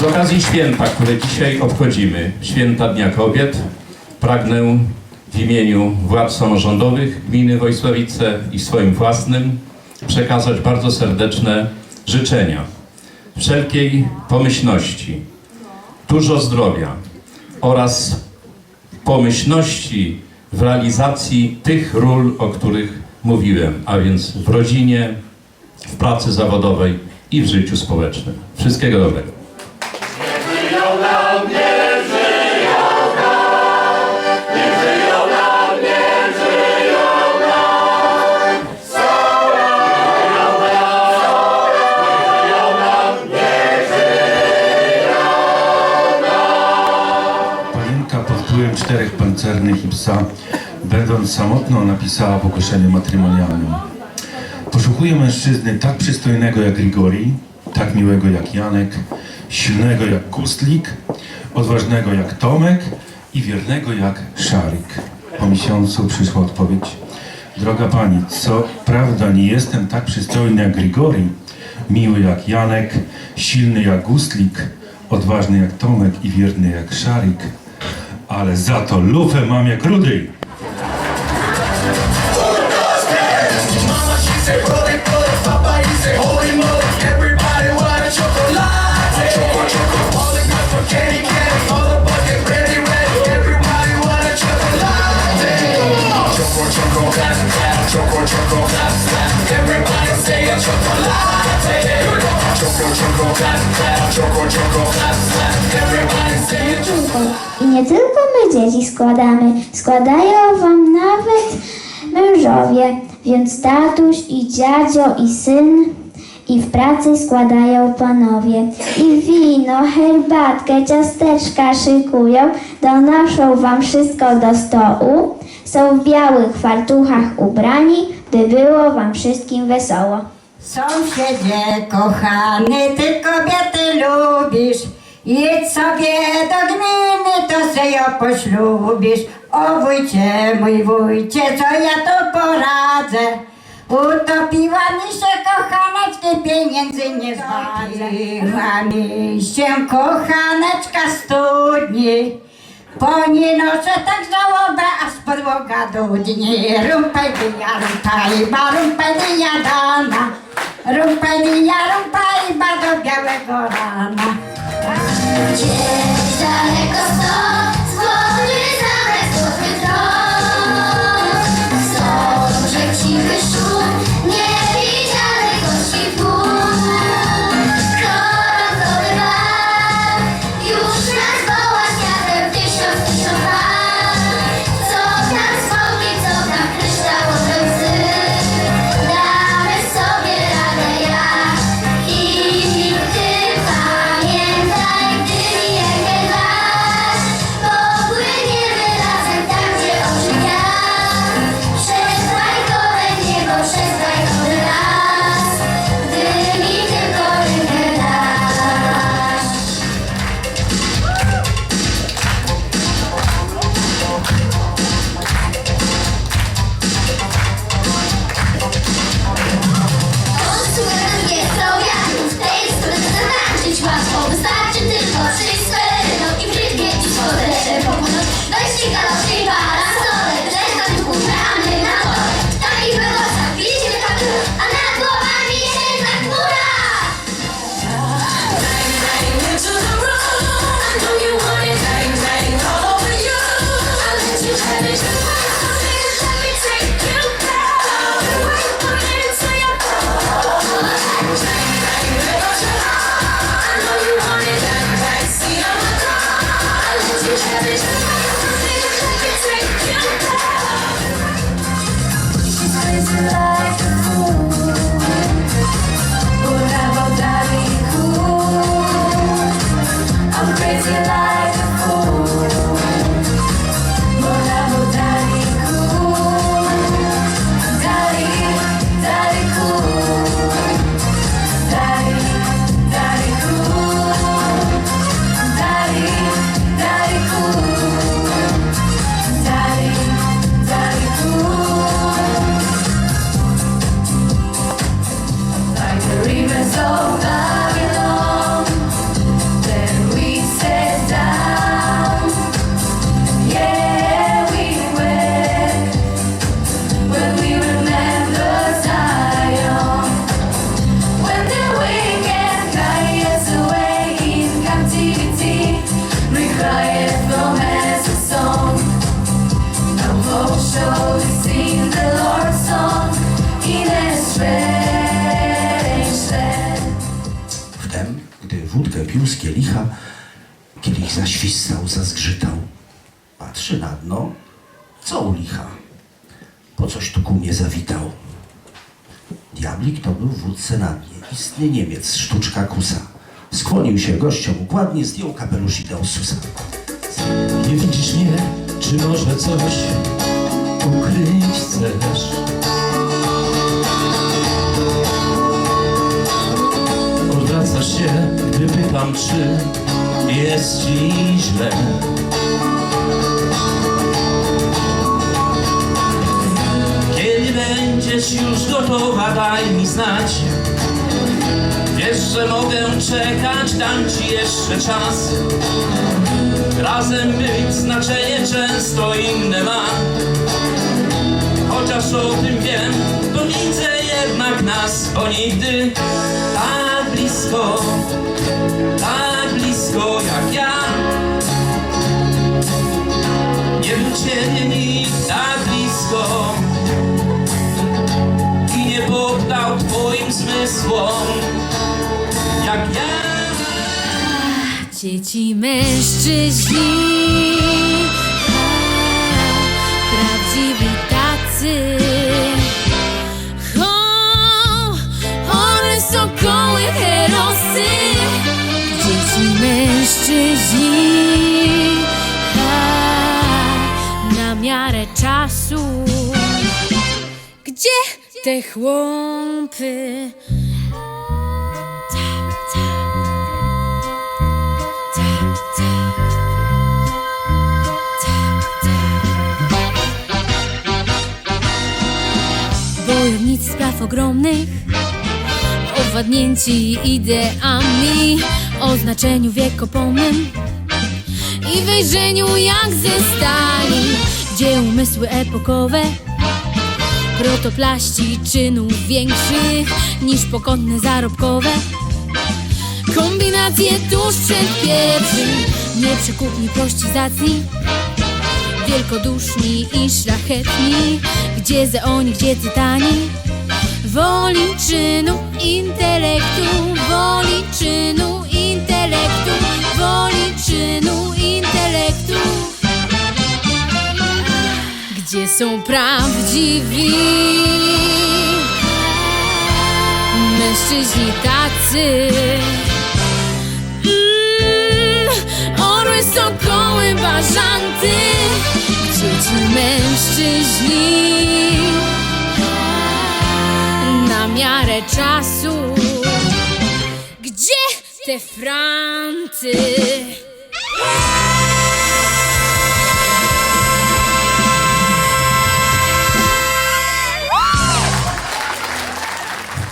Z okazji święta, które dzisiaj obchodzimy, święta Dnia Kobiet, pragnę w imieniu władz samorządowych gminy Wojsławice i swoim własnym przekazać bardzo serdeczne życzenia wszelkiej pomyślności, dużo zdrowia oraz pomyślności w realizacji tych ról, o których mówiłem, a więc w rodzinie, w pracy zawodowej i w życiu społecznym. Wszystkiego dobrego. Wpływem czterech pancernych i psa, będąc samotną, napisała w ogłoszeniu matrymonialnym. Poszukuję mężczyzny tak przystojnego jak Grigori, tak miłego jak Janek, silnego jak Kustlik, odważnego jak Tomek i wiernego jak Szarik. Po miesiącu przyszła odpowiedź. Droga pani, co prawda nie jestem tak przystojny jak Grigori, miły jak Janek, silny jak Gustlik, odważny jak Tomek i wierny jak Szarik, ale za to lufę mam jak Rudy. I nie tylko my dzieci składamy, składają wam nawet mężowie, więc tatuś i dziadzio i syn i w pracy składają panowie. I wino, herbatkę, ciasteczka szykują, donoszą wam wszystko do stołu. Są w białych fartuchach ubrani, by było wam wszystkim wesoło. Sąsiedzie kochany, ty kobiety lubisz. Jedź sobie do gminy, to se ją poślubisz. O wujcie, mój wujcie, co ja tu poradzę? Utopiła mi się kochaneczki, pieniędzy nie zwadziła mi się kochaneczka studni. Po nie noszę tak żałobę, aż podłoga dudni. Rumpaj dnia, rumpaj, ba, rumpaj dnia dana. Rumpaj dnia, rumpaj, ba, do białego rana. Gdzieś daleko stąd, Wtem, gdy wódkę pił z kielicha, kielich zaświstał, zazgrzytał. Patrzy na dno, co u licha? Po coś tu ku mnie zawitał? Diablik to był wódce na dnie, istny Niemiec, sztuczka kusa. Skłonił się gościom układnie, zdjął kapelusz i dał susa. Nie widzisz mnie, czy może coś ukryć chcesz? Odwracasz się, gdy pytam, czy jest ci źle. Kiedy będziesz już gotowa, daj mi znać. Że mogę czekać, dam ci jeszcze czas. Razem być znaczenie często inne ma. Chociaż o tym wiem, to widzę jednak nas Bo nigdy tak blisko, tak blisko jak ja. Nie był ciebie nikt tak blisko I nie poddał twoim zmysłom Jak ja Dzieci mężczyźni Prawdziwi tacy. Ho, One są koły herosy. Dzieci mężczyźni Na miarę czasu. Gdzie te chłopy? Wojownicy spraw ogromnych. Owładnięci ideami O znaczeniu wiekopomnym I wejrzeniu jak ze stali Gdzie umysły epokowe? Protoplaści czynów większych Niż pokątne zarobkowe. Kombinacje tuż przed pierwszym Nie przekupni prości zacni Wielkoduszni i szlachetni Gdzie ze oni, gdzie tytani Woli czynu, intelektu Woli czynu, intelektu Woli czynu, intelektu. Gdzie są prawdziwi? Mężczyźni tacy. Mm, Orły, sokoły, bażanty. Dzieci mężczyźni? Na miarę czasu Gdzie te franty?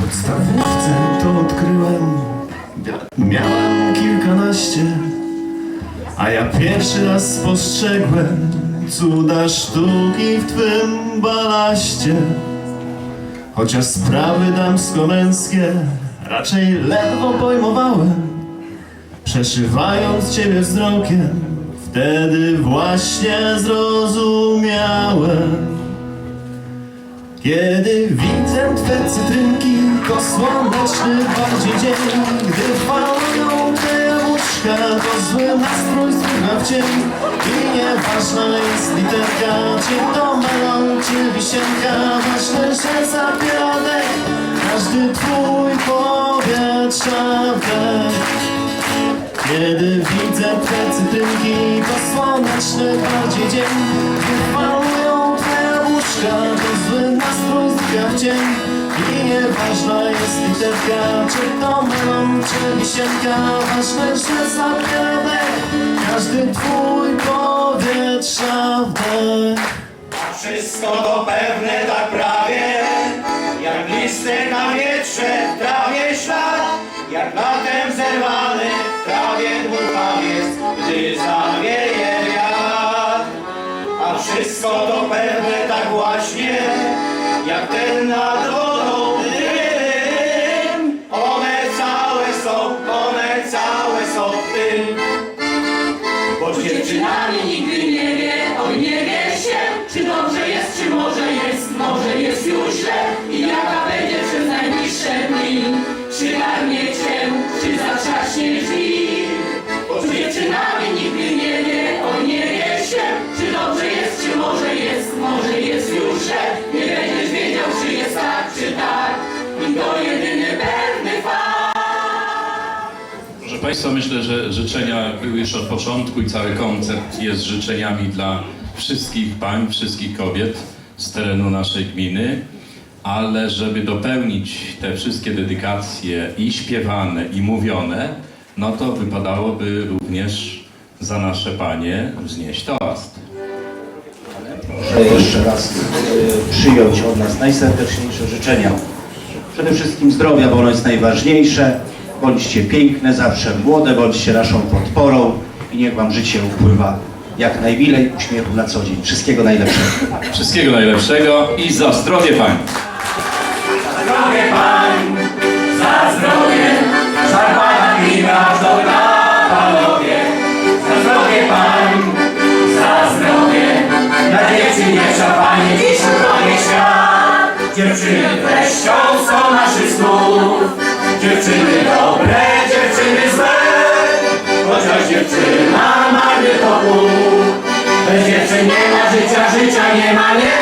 Podstawówce to odkryłem, miałem kilkanaście, a ja pierwszy raz spostrzegłem cuda sztuki w twym balaście. Chociaż sprawy damsko-męskie raczej ledwo pojmowałem, przeszywając ciebie wzrokiem, wtedy właśnie zrozumiałem. Kiedy widzę Twe cytrynki, to słoneczny bardziej dzień Gdy falują jabłuszka, to zły nastrój zbywa w cień I nieważna jest literka, czy to melon, czy wisienka Ważne, że dech, każdy Twój powietrza wdech kiedy widzę Twe cytrynki, to słoneczny bardziej dzień to zły nastrój znika w cień I nieważna jest literka, czy to melon, czy wisienka. Ważne, że dech, każdy Twój powietrza wdech Wszystko to pewne tak prawie. Jak listek na wietrze, w trawie ślad. Jak latem zerwany, w trawie dwurpawiec Gdy zawieje wiatr A wszystko to pewne tak właśnie Jak ten nad One całe są, one całe są w tym. Bo dziewczynami nigdy nie wie, oj nie wie się, czy dobrze jest, może jest już źle źle. Nie będziesz wiedział, czy jest tak, czy tak. I to jedyny pewny fakt. Proszę Państwa, myślę, że życzenia były już od początku i cały koncert jest życzeniami dla wszystkich pań, wszystkich kobiet z terenu naszej gminy, ale żeby dopełnić te wszystkie dedykacje i śpiewane, i mówione, no to wypadałoby również za nasze panie wznieść toast. Proszę jeszcze raz y, przyjąć od nas najserdeczniejsze życzenia. Przede wszystkim zdrowia, bo ono jest najważniejsze. Bądźcie piękne, zawsze młode, bądźcie naszą podporą i niech Wam życie upływa jak najmilej, uśmiechu na co dzień. Wszystkiego najlepszego. Wszystkiego najlepszego i za zdrowie pań! zdrowie pań, Dziewczyny treścią są naszych snów, dziewczyny dobre, dziewczyny złe, chociaż dziewczyna marny to pół. Bez dziewczyn nie ma życia, życia nie ma, nie.